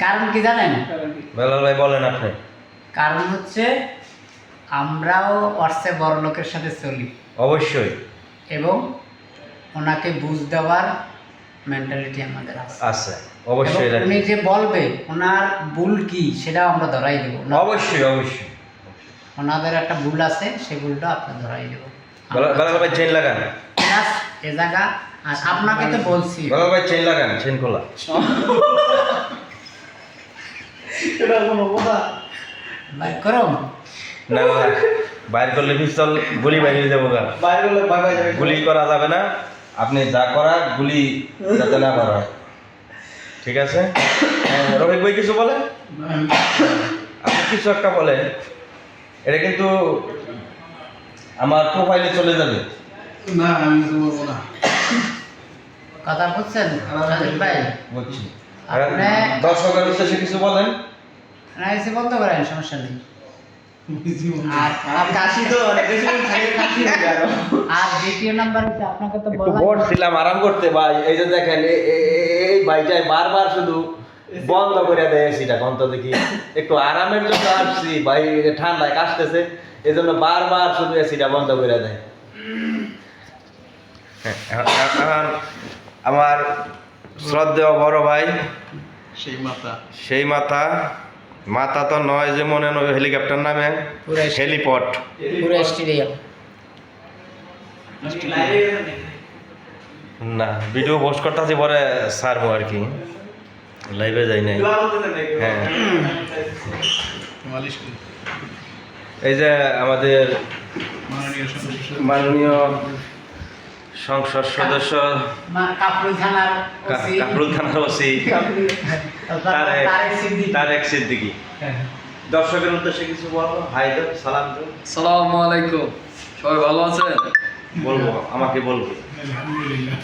কারণ কি জানেন? বেলাল ভাই বলেন আপনি। কারণ হচ্ছে আমরাও অর্থে বড় লোকের সাথে চলি। অবশ্যই। এবং ওনাকে বুঝ দেওয়ার মেন্টালিটি আমাদের আছে। আছে। অবশ্যই উনি যে বলবে ওনার ভুল কি সেটাও আমরা ধরাই দেবো। অবশ্যই অবশ্যই। ওনাদের একটা ভুল আছে সেই ভুলটা আপনি ধরাই দেবো। বেলাল বেলাল ভাই চেন লাগান। এ জায়গা আর আপনাকে তো বলছি। বেলাল ভাই চেন লাগান চেন খোলা। এটা কোনো কথা ভাই না না, বাইর করলে পিস্তল গুলি বাইরে যাব গা। বাইরে গেলে ভাই ভাই যাবে। গুলি করা যাবে না। আপনি যা করার গুলি যাতে না করা হয়। ঠিক আছে? হ্যাঁ, রফিক ভাই কিছু বলে? আপনি কিছু একটা বলেন। এটা কিন্তু আমার প্রোফাইলে চলে যাবে। না আমি কিছু বলব না। কথা বুঝছেন? সাজিদ ভাই? বলছি আপনি- দর্শকের উদ্দেশ্যে কিছু বলেন। না এসে বন্ধ করেন সমস্যা নেই। আরাম করতে ভাই। এই যে দেখেন এ- এ- এ- এই ভাইটাই বারবার শুধু বন্ধ করে দেয় এসিটা কন্ত দেখি। একটু আরামের জন্য আসছি ভাই ঠান্ডায় কাশতেছে এই জন্য বারবার শুধু এসিটা বন্ধ করে দেয়। হ্যাঁ, এখন- এখন আমার শ্রদ্ধেয় বড় ভাই সেই মাথা। সেই মাথা। মাথা তো নয় যে মনে নয় হেলিকপ্টার নামে। স্টেডিয়াম না ভিডিও পোস্ট করতেছি পরে সারবো আর কি। লাইভে যাই নাই। হ্যাঁ। এই যে আমাদের মাননীয় সংসদ সদস্য। কাপড় থানার ওসি, তারেক সিদ্দিকী। সিদ্দিকি। দর্শকের উদ্দেশ্যে কিছু বলব হাই দো সালাম দাও। সালাম আলাইকুম। সবাই ভালো আছেন? বলব আমাকে বলব। আলহামদুলিল্লাহ